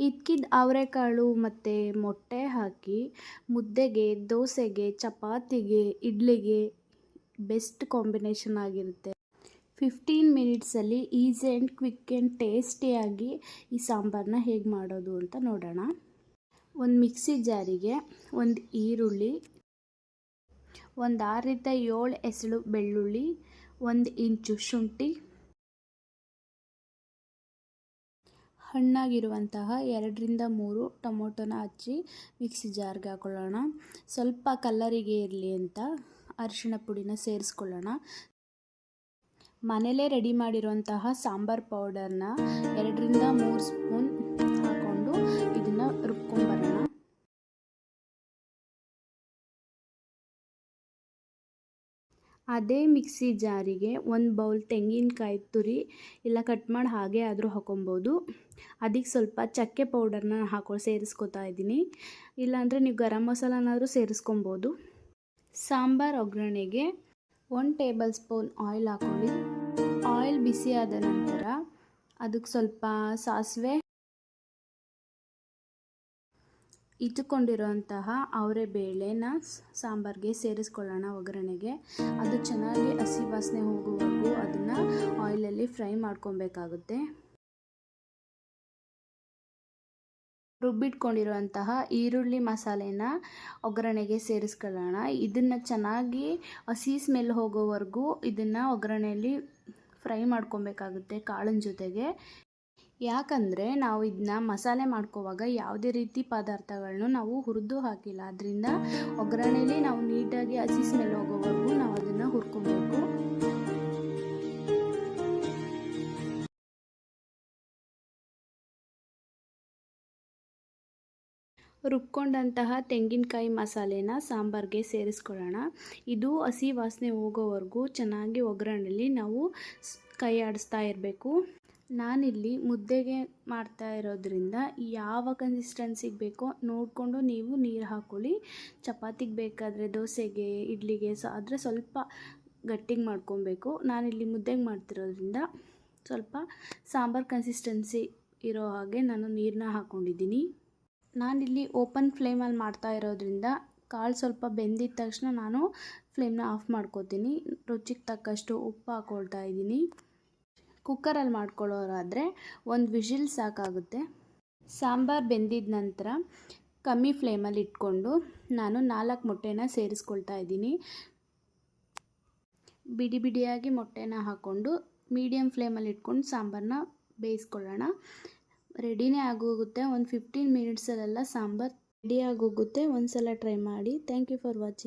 ಇದ್ಕಿದ ಅವರೆಕಾಳು ಮತ್ತು ಮೊಟ್ಟೆ ಹಾಕಿ ಮುದ್ದೆಗೆ, ದೋಸೆಗೆ, ಚಪಾತಿಗೆ, ಇಡ್ಲಿಗೆ ಬೆಸ್ಟ್ ಕಾಂಬಿನೇಷನ್ ಆಗಿರುತ್ತೆ. ಫಿಫ್ಟೀನ್ ಮಿನಿಟ್ಸಲ್ಲಿ ಈಸಿ ಆ್ಯಂಡ್ ಕ್ವಿಕ್ ಆ್ಯಂಡ್ ಟೇಸ್ಟಿಯಾಗಿ ಈ ಸಾಂಬಾರನ್ನ ಹೇಗೆ ಮಾಡೋದು ಅಂತ ನೋಡೋಣ. ಒಂದು ಮಿಕ್ಸಿ ಜಾರಿಗೆ ಒಂದು ಈರುಳ್ಳಿ, ಒಂದು ಆರರಿಂದ ಏಳು ಎಸಳು ಬೆಳ್ಳುಳ್ಳಿ, ಒಂದು ಇಂಚು ಶುಂಠಿ ಹಣ್ಣಾಗಿರುವಂತಹ ಎರಡರಿಂದ ಮೂರು ಟೊಮೊಟೊನ ಹಚ್ಚಿ ಮಿಕ್ಸಿ ಜಾರ್ಗೆ ಹಾಕೊಳ್ಳೋಣ. ಸ್ವಲ್ಪ ಕಲ್ಲರಿಗೆ ಇರಲಿ ಅಂತ ಅರಿಶಿಣ ಪುಡಿನ ಸೇರಿಸ್ಕೊಳ್ಳೋಣ. ಮನೇಲೇ ರೆಡಿ ಮಾಡಿರುವಂತಹ ಸಾಂಬಾರ್ ಪೌಡರ್ನ ಎರಡರಿಂದ ಮೂರು ಸ್ಪೂನ್ ಹಾಕ್ಕೊಂಡು ಇದನ್ನು ರುಬ್ಕೊಂಬರೋಣ. ಅದೇ ಮಿಕ್ಸಿ ಜಾರಿಗೆ ಒಂದು ಬೌಲ್ ತೆಂಗಿನಕಾಯಿ ತುರಿ, ಇಲ್ಲ ಕಟ್ ಮಾಡಿ ಹಾಗೆ ಆದರೂ ಹಾಕೊಬೋದು. ಅದಕ್ಕೆ ಸ್ವಲ್ಪ ಚಕ್ಕೆ ಪೌಡರ್ನ ಹಾಕೊ ಸೇರಿಸ್ಕೊತಾ ಇದ್ದೀನಿ. ಇಲ್ಲಾಂದರೆ ನೀವು ಗರಂ ಮಸಾಲನಾದರೂ ಸೇರಿಸ್ಕೊಬೋದು. ಸಾಂಬಾರು ಒಗ್ಗರಣೆಗೆ ಒನ್ ಟೇಬಲ್ ಸ್ಪೂನ್ ಆಯಿಲ್ ಹಾಕೊಂಡು ಆಯಿಲ್ ಬಿಸಿ ಆದ ನಂತರ ಅದಕ್ಕೆ ಸ್ವಲ್ಪ ಸಾಸಿವೆ ಇಟ್ಟುಕೊಂಡಿರುವಂತಹ ಅವರೆ ಬೇಳೆನ ಸಾಂಬಾರಿಗೆ ಸೇರಿಸ್ಕೊಳ್ಳೋಣ ಒಗ್ಗರಣೆಗೆ. ಅದು ಚೆನ್ನಾಗಿ ಹಸಿ ವಾಸನೆ ಹೋಗುವವರೆಗೂ ಅದನ್ನು ಆಯಿಲಲ್ಲಿ ಫ್ರೈ ಮಾಡ್ಕೊಬೇಕಾಗುತ್ತೆ. ರುಬ್ಬಿಟ್ಕೊಂಡಿರುವಂತಹ ಈರುಳ್ಳಿ ಮಸಾಲೆನ ಒಗ್ಗರಣೆಗೆ ಸೇರಿಸ್ಕೊಳ್ಳೋಣ. ಇದನ್ನು ಚೆನ್ನಾಗಿ ಹಸಿ ಸ್ಮೆಲ್ ಹೋಗೋವರೆಗೂ ಇದನ್ನು ಒಗ್ಗರಣೆಯಲ್ಲಿ ಫ್ರೈ ಮಾಡ್ಕೊಬೇಕಾಗುತ್ತೆ ಕಾಳಿನ ಜೊತೆಗೆ. ಯಾಕಂದರೆ ನಾವು ಇದನ್ನ ಮಸಾಲೆ ಮಾಡ್ಕೋವಾಗ ಯಾವುದೇ ರೀತಿ ಪದಾರ್ಥಗಳನ್ನು ನಾವು ಹುರಿದು ಹಾಕಿಲ್ಲ. ಅದರಿಂದ ಒಗ್ಗರಣೆಯಲ್ಲಿ ನಾವು ನೀಟಾಗಿ ಹಸಿ ಸ್ಮೆಲ್ ಹೋಗೋವರೆಗೂ ನಾವು ಅದನ್ನು ಹುರ್ಕೊಬೇಕು. ರುಬ್ಕೊಂಡಂತಹ ತೆಂಗಿನಕಾಯಿ ಮಸಾಲೆನ ಸಾಂಬಾರಿಗೆ ಸೇರಿಸ್ಕೊಳ್ಳೋಣ. ಇದು ಹಸಿ ವಾಸನೆ ಹೋಗೋವರೆಗೂ ಚೆನ್ನಾಗಿ ಒಗ್ಗರಣೆಯಲ್ಲಿ ನಾವು ಕೈ ಆಡಿಸ್ತಾ ಇರಬೇಕು. ನಾನಿಲ್ಲಿ ಮುದ್ದೆಗೆ ಮಾಡ್ತಾ ಇರೋದ್ರಿಂದ ಯಾವ ಕನ್ಸಿಸ್ಟೆನ್ಸಿಗೆ ಬೇಕೋ ನೋಡಿಕೊಂಡು ನೀವು ನೀರು ಹಾಕ್ಕೊಳ್ಳಿ ಚಪಾತಿಗೆ ಬೇಕಾದರೆ ದೋಸೆಗೆ, ಇಡ್ಲಿಗೆ ಸೊ, ಆದರೆ ಸ್ವಲ್ಪ ಗಟ್ಟಿಗೆ ಮಾಡ್ಕೊಬೇಕು. ನಾನಿಲ್ಲಿ ಮುದ್ದೆಗೆ ಮಾಡ್ತಿರೋದ್ರಿಂದ ಸ್ವಲ್ಪ ಸಾಂಬಾರು ಕನ್ಸಿಸ್ಟೆನ್ಸಿ ಇರೋ ಹಾಗೆ ನಾನು ನೀರನ್ನ ಹಾಕ್ಕೊಂಡಿದ್ದೀನಿ ನಾನಿಲ್ಲಿ ಓಪನ್ ಫ್ಲೇಮಲ್ಲಿ ಮಾಡ್ತಾ ಇರೋದ್ರಿಂದ ಕಾಳು ಸ್ವಲ್ಪ ಬೆಂದಿದ ತಕ್ಷಣ ನಾನು ಫ್ಲೇಮ್ನ ಆಫ್ ಮಾಡ್ಕೋತೀನಿ. ರುಚಿಗೆ ತಕ್ಕಷ್ಟು ಉಪ್ಪು ಹಾಕ್ಕೊಳ್ತಾ ಇದ್ದೀನಿ. ಕುಕ್ಕರಲ್ಲಿ ಮಾಡ್ಕೊಳ್ಳೋರಾದರೆ ಒಂದು ವಿಷಿಲ್ ಸಾಕಾಗುತ್ತೆ. ಸಾಂಬಾರು ಬೆಂದಿದ ನಂತರ ಕಮ್ಮಿ ಫ್ಲೇಮಲ್ಲಿ ಇಟ್ಕೊಂಡು ನಾನು ನಾಲ್ಕು ಮೊಟ್ಟೆನ ಸೇರಿಸ್ಕೊಳ್ತಾ ಇದ್ದೀನಿ. ಬಿಡಿ ಬಿಡಿಯಾಗಿ ಮೊಟ್ಟೆನ ಹಾಕ್ಕೊಂಡು ಮೀಡಿಯಮ್ ಫ್ಲೇಮಲ್ಲಿ ಇಟ್ಕೊಂಡು ಸಾಂಬಾರನ್ನ ಬೇಯಿಸ್ಕೊಳ್ಳೋಣ. ರೆಡಿನೇ ಆಗೋಗುತ್ತೆ. ಒಂದು ಫಿಫ್ಟೀನ್ ಮಿನಿಟ್ಸಲ್ಲೆಲ್ಲ ಸಾಂಬಾರು ರೆಡಿ ಆಗೋಗುತ್ತೆ. ಒಂದು ಸಲ ಟ್ರೈ ಮಾಡಿ. Thank you for watching